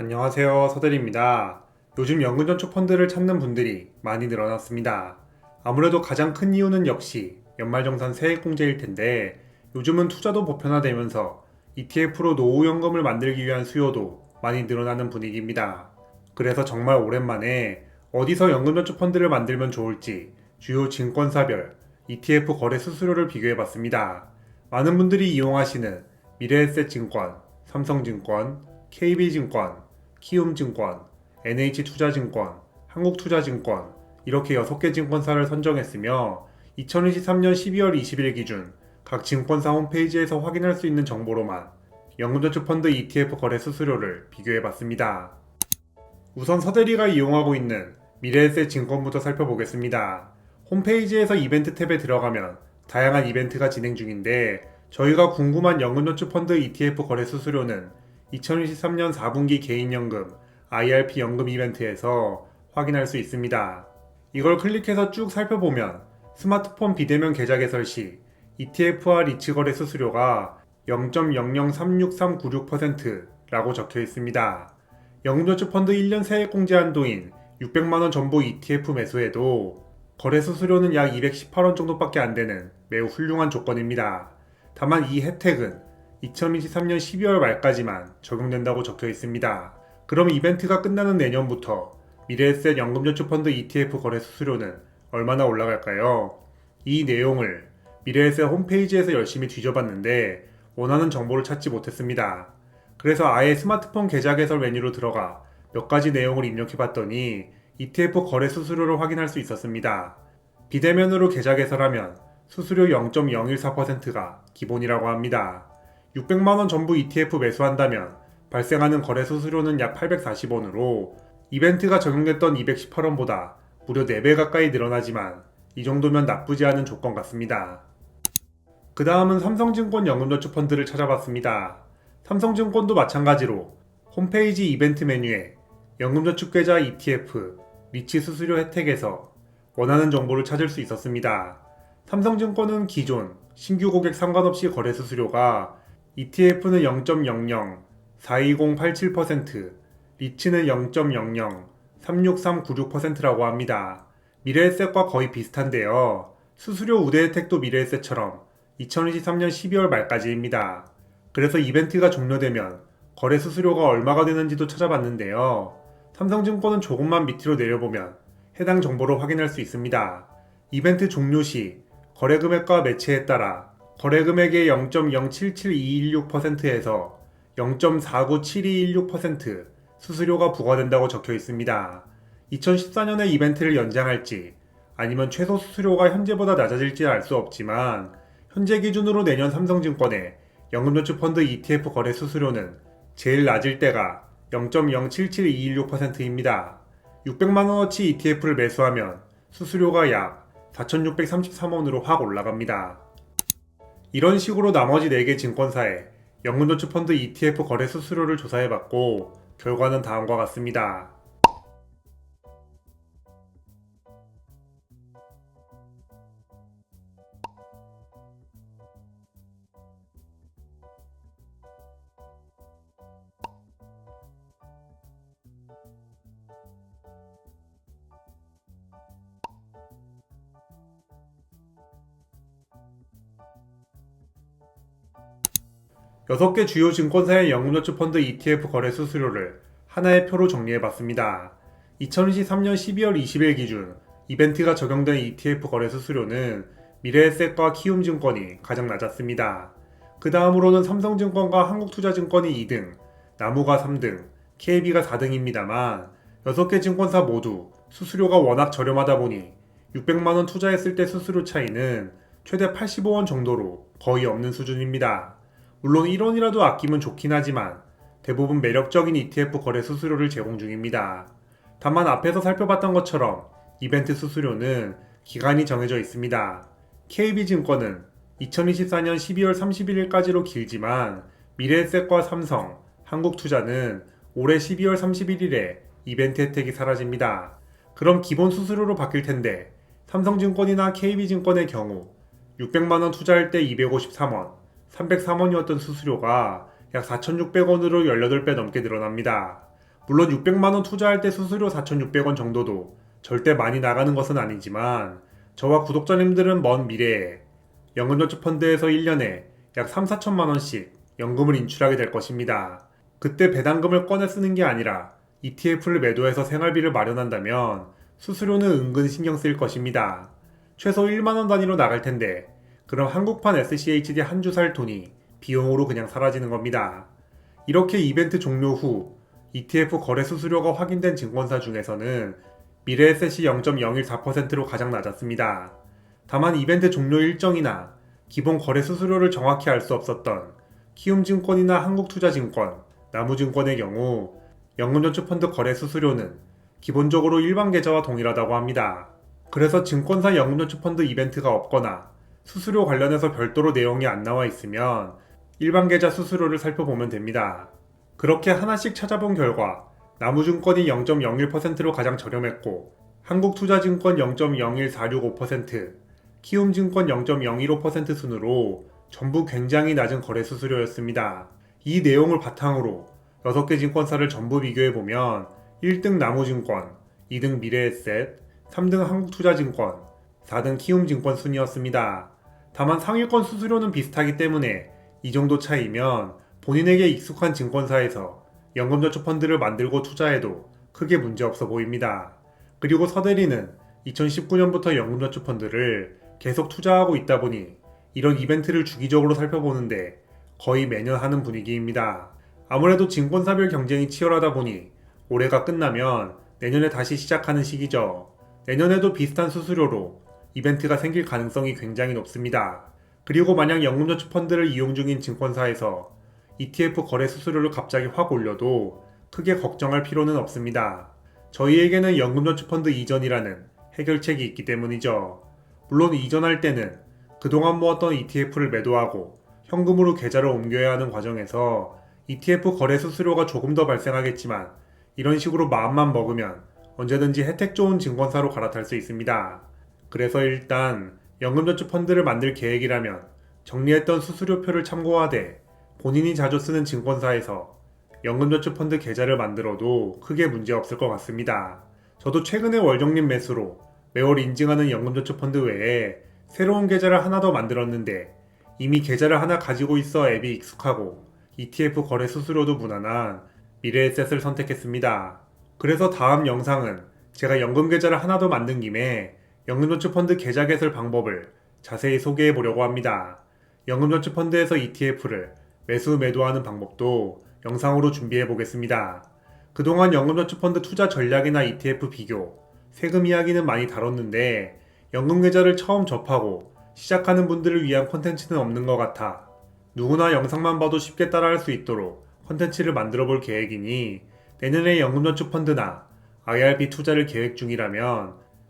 안녕하세요. 서대리입니다. 요즘 연금저축 펀드를 찾는 분들이 많이 늘어났습니다. 아무래도 가장 큰 이유는 역시 연말정산 세액공제일 텐데 요즘은 투자도 보편화되면서 ETF로 노후연금을 만들기 위한 수요도 많이 늘어나는 분위기입니다. 그래서 정말 오랜만에 어디서 연금저축 펀드를 만들면 좋을지 주요 증권사별 ETF 거래 수수료를 비교해 봤습니다. 많은 분들이 이용하시는 미래에셋증권, 삼성증권, KB증권, 키움증권, NH투자증권, 한국투자증권 이렇게 6개 증권사를 선정했으며 2023년 12월 20일 기준 각 증권사 홈페이지에서 확인할 수 있는 정보로만 연금저축펀드 ETF 거래 수수료를 비교해봤습니다. 우선 서대리가 이용하고 있는 미래에셋 증권부터 살펴보겠습니다. 홈페이지에서 이벤트 탭에 들어가면 다양한 이벤트가 진행 중인데 저희가 궁금한 연금저축펀드 ETF 거래 수수료는 2023년 4분기 개인연금 IRP 연금 이벤트에서 확인할 수 있습니다. 이걸 클릭해서 쭉 살펴보면 스마트폰 비대면 계좌 개설 시 ETF와 리츠 거래 수수료가 0.0036396%라고 적혀 있습니다. 연금저축 펀드 1년 세액 공제 한도인 600만원 전부 ETF 매수에도 거래 수수료는 약 218원 정도밖에 안 되는 매우 훌륭한 조건입니다. 다만 이 혜택은 2023년 12월 말까지만 적용된다고 적혀 있습니다. 그럼 이벤트가 끝나는 내년부터 미래에셋 연금저축펀드 ETF 거래 수수료는 얼마나 올라갈까요? 이 내용을 미래에셋 홈페이지에서 열심히 뒤져봤는데 원하는 정보를 찾지 못했습니다. 그래서 아예 스마트폰 계좌 개설 메뉴로 들어가 몇 가지 내용을 입력해봤더니 ETF 거래 수수료를 확인할 수 있었습니다. 비대면으로 계좌 개설하면 수수료 0.014%가 기본이라고 합니다. 600만원 전부 ETF 매수한다면 발생하는 거래 수수료는 약 840원으로 이벤트가 적용됐던 218원보다 무려 4배 가까이 늘어나지만 이 정도면 나쁘지 않은 조건 같습니다. 그 다음은 삼성증권 연금저축펀드를 찾아봤습니다. 삼성증권도 마찬가지로 홈페이지 이벤트 메뉴에 연금저축계좌 ETF 리치 수수료 혜택에서 원하는 정보를 찾을 수 있었습니다. 삼성증권은 기존 신규 고객 상관없이 거래 수수료가 ETF는 0.00, 42087%, 리츠는 0.00, 36396%라고 합니다. 미래에셋과 거의 비슷한데요. 수수료 우대 혜택도 미래에셋처럼 2023년 12월 말까지입니다. 그래서 이벤트가 종료되면 거래 수수료가 얼마가 되는지도 찾아봤는데요. 삼성증권은 조금만 밑으로 내려보면 해당 정보를 확인할 수 있습니다. 이벤트 종료 시 거래 금액과 매체에 따라 거래 금액의 0.077216%에서 0.497216% 수수료가 부과된다고 적혀 있습니다. 2014년에 이벤트를 연장할지 아니면 최소 수수료가 현재보다 낮아질지 알 수 없지만 현재 기준으로 내년 삼성증권의 연금저축펀드 ETF 거래 수수료는 제일 낮을 때가 0.077216%입니다. 600만원어치 ETF를 매수하면 수수료가 약 4,633원으로 확 올라갑니다. 이런 식으로 나머지 4개 증권사에 연금저축펀드 ETF 거래 수수료를 조사해봤고 결과는 다음과 같습니다. 여섯 개 주요 증권사의 연금저축 펀드 ETF 거래 수수료를 하나의 표로 정리해봤습니다. 2023년 12월 20일 기준 이벤트가 적용된 ETF 거래 수수료는 미래에셋과 키움증권이 가장 낮았습니다. 그 다음으로는 삼성증권과 한국투자증권이 2등, 나무가 3등, KB가 4등입니다만 6개 증권사 모두 수수료가 워낙 저렴하다 보니 600만원 투자했을 때 수수료 차이는 최대 85원 정도로 거의 없는 수준입니다. 물론 1원이라도 아끼면 좋긴 하지만 대부분 매력적인 ETF 거래 수수료를 제공 중입니다. 다만 앞에서 살펴봤던 것처럼 이벤트 수수료는 기간이 정해져 있습니다. KB증권은 2024년 12월 31일까지로 길지만 미래에셋과 삼성, 한국투자는 올해 12월 31일에 이벤트 혜택이 사라집니다. 그럼 기본 수수료로 바뀔 텐데 삼성증권이나 KB증권의 경우 600만원 투자할 때 253원, 303원이었던 수수료가 약 4,600원으로 18배 넘게 늘어납니다. 물론 600만원 투자할 때 수수료 4,600원 정도도 절대 많이 나가는 것은 아니지만 저와 구독자님들은 먼 미래에 연금저축펀드에서 1년에 약 3, 4천만원씩 연금을 인출하게 될 것입니다. 그때 배당금을 꺼내 쓰는 게 아니라 ETF를 매도해서 생활비를 마련한다면 수수료는 은근 신경 쓰일 것입니다. 최소 1만원 단위로 나갈 텐데 그럼 한국판 SCHD 한 주 살 돈이 비용으로 그냥 사라지는 겁니다. 이렇게 이벤트 종료 후 ETF 거래 수수료가 확인된 증권사 중에서는 미래에셋이 0.014%로 가장 낮았습니다. 다만 이벤트 종료 일정이나 기본 거래 수수료를 정확히 알 수 없었던 키움증권이나 한국투자증권, 나무증권의 경우 연금저축펀드 거래 수수료는 기본적으로 일반 계좌와 동일하다고 합니다. 그래서 증권사 연금저축펀드 이벤트가 없거나 수수료 관련해서 별도로 내용이 안 나와 있으면 일반 계좌 수수료를 살펴보면 됩니다. 그렇게 하나씩 찾아본 결과 나무증권이 0.01%로 가장 저렴했고 한국투자증권 0.01465%, 키움증권 0.015% 순으로 전부 굉장히 낮은 거래 수수료였습니다. 이 내용을 바탕으로 6개 증권사를 전부 비교해보면 1등 나무증권, 2등 미래에셋, 3등 한국투자증권, 4등 키움증권 순이었습니다. 다만 상위권 수수료는 비슷하기 때문에 이 정도 차이면 본인에게 익숙한 증권사에서 연금저축 펀드를 만들고 투자해도 크게 문제없어 보입니다. 그리고 서대리는 2019년부터 연금저축 펀드를 계속 투자하고 있다 보니 이런 이벤트를 주기적으로 살펴보는데 거의 매년 하는 분위기입니다. 아무래도 증권사별 경쟁이 치열하다 보니 올해가 끝나면 내년에 다시 시작하는 시기죠. 내년에도 비슷한 수수료로 이벤트가 생길 가능성이 굉장히 높습니다. 그리고 만약 연금저축 펀드를 이용 중인 증권사에서 ETF 거래 수수료를 갑자기 확 올려도 크게 걱정할 필요는 없습니다. 저희에게는 연금저축 펀드 이전이라는 해결책이 있기 때문이죠. 물론 이전할 때는 그동안 모았던 ETF를 매도하고 현금으로 계좌를 옮겨야 하는 과정에서 ETF 거래 수수료가 조금 더 발생하겠지만 이런 식으로 마음만 먹으면 언제든지 혜택 좋은 증권사로 갈아탈 수 있습니다. 그래서 일단 연금저축 펀드를 만들 계획이라면 정리했던 수수료표를 참고하되 본인이 자주 쓰는 증권사에서 연금저축 펀드 계좌를 만들어도 크게 문제 없을 것 같습니다. 저도 최근에 월정립 매수로 매월 인증하는 연금저축 펀드 외에 새로운 계좌를 하나 더 만들었는데 이미 계좌를 하나 가지고 있어 앱이 익숙하고 ETF 거래 수수료도 무난한 미래에셋을 선택했습니다. 그래서 다음 영상은 제가 연금 계좌를 하나 더 만든 김에 연금저축펀드 계좌 개설 방법을 자세히 소개해 보려고 합니다. 연금저축펀드에서 ETF를 매수 매도하는 방법도 영상으로 준비해 보겠습니다. 그동안 연금저축펀드 투자 전략이나 ETF 비교, 세금 이야기는 많이 다뤘는데 연금 계좌를 처음 접하고 시작하는 분들을 위한 콘텐츠는 없는 것 같아 누구나 영상만 봐도 쉽게 따라할 수 있도록 콘텐츠를 만들어 볼 계획이니 내년에 연금저축펀드나 IRB 투자를 계획 중이라면